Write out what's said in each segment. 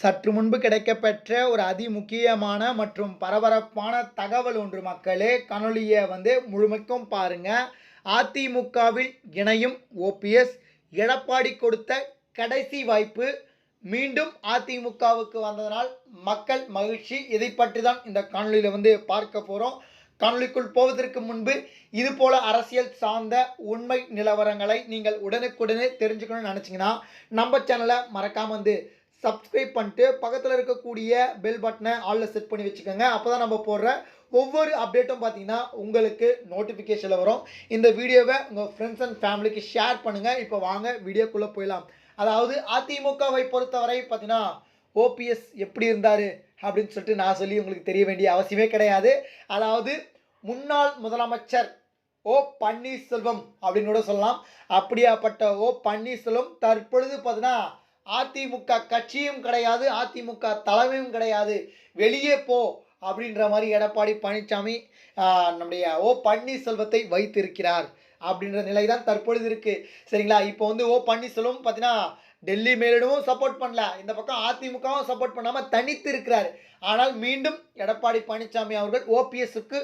சற்று முன்பு கிடைக்கப்பெற்ற ஒரு அதிமுக்கியமான மற்றும் பரபரப்பான தகவல் ஒன்று மக்களே. காணொலியை வந்து முழுமைக்கும் பாருங்க. அதிமுகவில் இணையும் ஓபிஎஸ் எடப்பாடி கொடுத்த கடைசி வாய்ப்பு. மீண்டும் அதிமுகவுக்கு வந்ததனால் மக்கள் மகிழ்ச்சி. இதை பற்றி தான் இந்த காணொலியில் வந்து பார்க்க போகிறோம் காணொலிக்குள் போவதற்கு முன்பு இது போல அரசியல் சார்ந்த உண்மை நிலவரங்களை நீங்கள் உடனுக்குடனே தெரிஞ்சுக்கணும்னு நினச்சிங்கன்னா நம்ம சேனலை மறக்காமல் வந்து சப்ஸ்கிரைப் பண்ணிட்டு பக்கத்தில் இருக்கக்கூடிய பெல் பட்டனை ஆளில் செட் பண்ணி வச்சுக்கோங்க. அப்போ தான் நம்ம போடுற ஒவ்வொரு அப்டேட்டும் பார்த்தீங்கன்னா உங்களுக்கு நோட்டிஃபிகேஷனில் வரும். இந்த வீடியோவை உங்கள் ஃப்ரெண்ட்ஸ் அண்ட் ஃபேமிலிக்கு ஷேர் பண்ணுங்கள் இப்போ வாங்க வீடியோக்குள்ளே போயிடலாம். அதாவது அதிமுகவை பொறுத்தவரை பார்த்தீங்கன்னா ஓபிஎஸ் எப்படி இருந்தார் அப்படின்னு சொல்லிட்டு நான் சொல்லி உங்களுக்கு தெரிய வேண்டிய அவசியமே கிடையாது. அதாவது முன்னாள் முதலமைச்சர் ஓ பன்னீர்செல்வம் அப்படின்னு கூட சொல்லலாம். அப்படியாப்பட்ட ஓ பன்னீர்செல்வம் தற்பொழுது பார்த்தீங்கன்னா அதிமுக கட்சியும் கிடையாது அதிமுக தலைமையும் கிடையாது. வெளியே போ அப்படின்ற மாதிரி எடப்பாடி பழனிசாமி நம்முடைய ஓ பன்னீர்செல்வத்தை வைத்திருக்கிறார் அப்படின்ற நிலை தான் தற்பொழுது இருக்கு. சரிங்களா? இப்போ வந்து ஓ பன்னீர்செல்வம் பார்த்தீங்கன்னா டெல்லி மேலிடமும் சப்போர்ட் பண்ணல. இந்த பக்கம் அதிமுகவும் சப்போர்ட் பண்ணாமல் தனித்து இருக்கிறார். ஆனால் மீண்டும் எடப்பாடி பழனிசாமி அவர்கள் ஓபிஎஸ்க்கு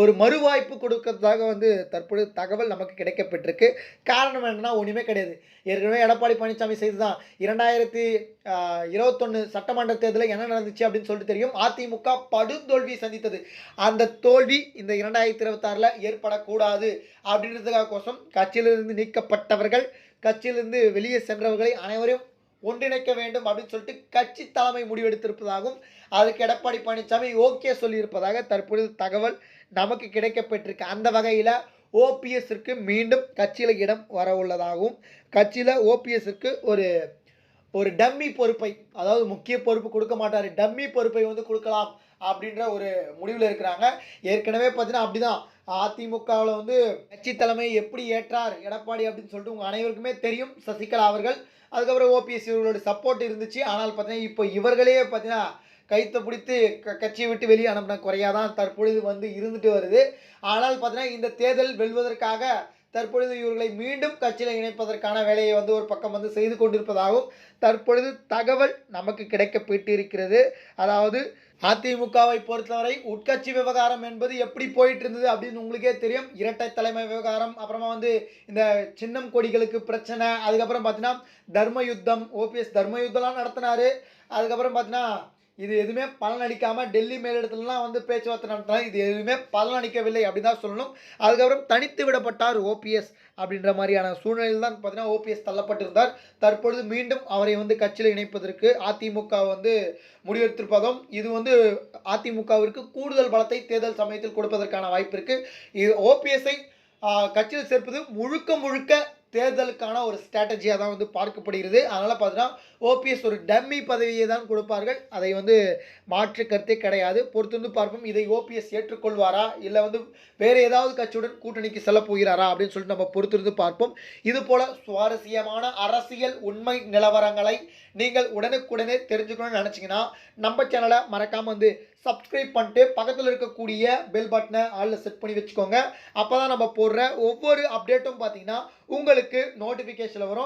ஒரு மறுவாய்ப்பு கொடுக்கறதாக வந்து தற்பொழுது தகவல் நமக்கு கிடைக்கப்பட்டிருக்கு. காரணம் என்னன்னா ஒன்றுமே கிடையாது. ஏற்கனவே எடப்பாடி பழனிசாமி செய்து தான் இரண்டாயிரத்தி இருபத்தொன்று சட்டமன்ற தேர்தலில் என்ன நடந்துச்சு அப்படின்னு சொல்லிட்டு தெரியும். அதிமுக படுந்தோல்வியை சந்தித்தது. அந்த தோல்வி இந்த இரண்டாயிரத்தி இருபத்தாறில் ஏற்படக்கூடாது அப்படின்றதுக்காக கோசம் கட்சியிலிருந்து நீக்கப்பட்டவர்கள் கட்சியிலிருந்து வெளியே சென்றவர்களை அனைவரையும் ஒன்றிணைக்க வேண்டும் அப்படின்னு சொல்லிட்டு கட்சி தலைமை முடிவெடுத்திருப்பதாகவும் அதுக்கு எடப்பாடி பழனிசாமி ஓகே சொல்லியிருப்பதாக தற்பொழுது தகவல் நமக்கு கிடைக்கப்பட்டிருக்கு அந்த வகையில் ஓபிஎஸ்ஸிற்கு மீண்டும் கட்சியில் இடம் வர உள்ளதாகவும் கட்சியில் ஓபிஎஸ்ஸிற்கு ஒரு ஒரு டம்மி பொறுப்பை அதாவது முக்கிய பொறுப்பு கொடுக்க மாட்டார் டம்மி பொறுப்பை வந்து கொடுக்கலாம் அப்படின்ற ஒரு முடிவில் இருக்கிறாங்க. ஏற்கனவே பார்த்தீங்கன்னா அப்படிதான். அதிமுகவில் வந்து கட்சி தலைமை எப்படி ஏற்றார் எடப்பாடி அப்படின்னு சொல்லிட்டு உங்கள் அனைவருக்குமே தெரியும். சசிகலா அவர்கள் அதுக்கப்புறம் ஓபிஎஸ் இவர்களோட சப்போர்ட் இருந்துச்சு. ஆனால் பார்த்தீங்கன்னா இப்போ இவர்களே பார்த்தீங்கன்னா கைத்தை பிடித்து க கட்சியை விட்டு வெளியே அனுப்பின குறையாக தான் தற்பொழுது வந்து இருந்துட்டு வருது. ஆனால் பார்த்தீங்கன்னா இந்த தேர்தல் வெல்வதற்காக தற்பொழுது இவர்களை மீண்டும் கட்சியில் இணைப்பதற்கான வேலையை வந்து ஒரு பக்கம் வந்து செய்து கொண்டிருப்பதாகவும் தற்பொழுது தகவல் நமக்கு கிடைக்கப்பட்டு இருக்கிறது. அதாவது அதிமுகவை பொறுத்தவரை உட்கட்சி விவகாரம் என்பது எப்படி போயிட்டு இருந்தது அப்படின்னு உங்களுக்கே தெரியும். இரட்டை தலைமை விவகாரம் அப்புறமா வந்து இந்த சின்னம் கொடிகளுக்கு பிரச்சனை அதுக்கப்புறம் பார்த்தீங்கன்னா தர்ம யுத்தம் ஓபிஎஸ் தர்ம யுத்தம்லாம் நடத்தினாரு. அதுக்கப்புறம் பார்த்தீங்கன்னா இது எதுவுமே பலனளிக்காமல் டெல்லி மேலிடத்துலலாம் வந்து பேச்சுவார்த்தை நடத்தினாங்க. இது எதுவுமே பலனளிக்கவில்லை அப்படின்னு தான் சொல்லணும். அதுக்கப்புறம் தனித்து விடப்பட்டார் ஓபிஎஸ் அப்படின்ற மாதிரியான சூழ்நிலையில் தான் பார்த்தீங்கன்னா ஓபிஎஸ் தள்ளப்பட்டிருந்தார். தற்பொழுது மீண்டும் அவரை வந்து கட்சியில் இணைப்பதற்கு அதிமுக வந்து முடிவெடுத்திருப்பதும் இது வந்து அதிமுகவிற்கு கூடுதல் பலத்தை தேர்தல் சமயத்தில் கொடுப்பதற்கான வாய்ப்பு இருக்குது இது ஓபிஎஸ்ஐ கட்சியில் சேர்ப்பது முழுக்க முழுக்க தேர்தலுக்கான ஒரு ஸ்ட்ராட்டஜியாக தான் வந்து பார்க்கப்படுகிறது. அதனால் பார்த்தீங்கன்னா ஓபிஎஸ் ஒரு டம்மி பதவியை தான் கொடுப்பார்கள். அதை வந்து மாற்று கருத்தே கிடையாது. பொறுத்திருந்து பார்ப்போம் இதை ஓபிஎஸ் ஏற்றுக்கொள்வாரா? இல்லை வந்து வேறு ஏதாவது கட்சியுடன் கூட்டணிக்கு செல்ல போகிறாரா? அப்படின்னு சொல்லிட்டு நம்ம பொறுத்திருந்து பார்ப்போம். இது போல சுவாரஸ்யமான அரசியல் உண்மை நிலவரங்களை நீங்கள் உடனுக்குடனே தெரிஞ்சுக்கணும்னு நினச்சிங்கன்னா நம்ம சேனலை மறக்காமல் வந்து சப்ஸ்கிரைப் பண்ணிட்டு பக்கத்தில் இருக்கக்கூடிய பெல் பட்டனை ஆளில் செட் பண்ணி வச்சுக்கோங்க. அப்போ தான் நம்ம போடுற ஒவ்வொரு அப்டேட்டும் பார்த்தீங்கன்னா உங்கள் உங்களுக்கு நோட்டிஃபிகேஷனில் வரும்.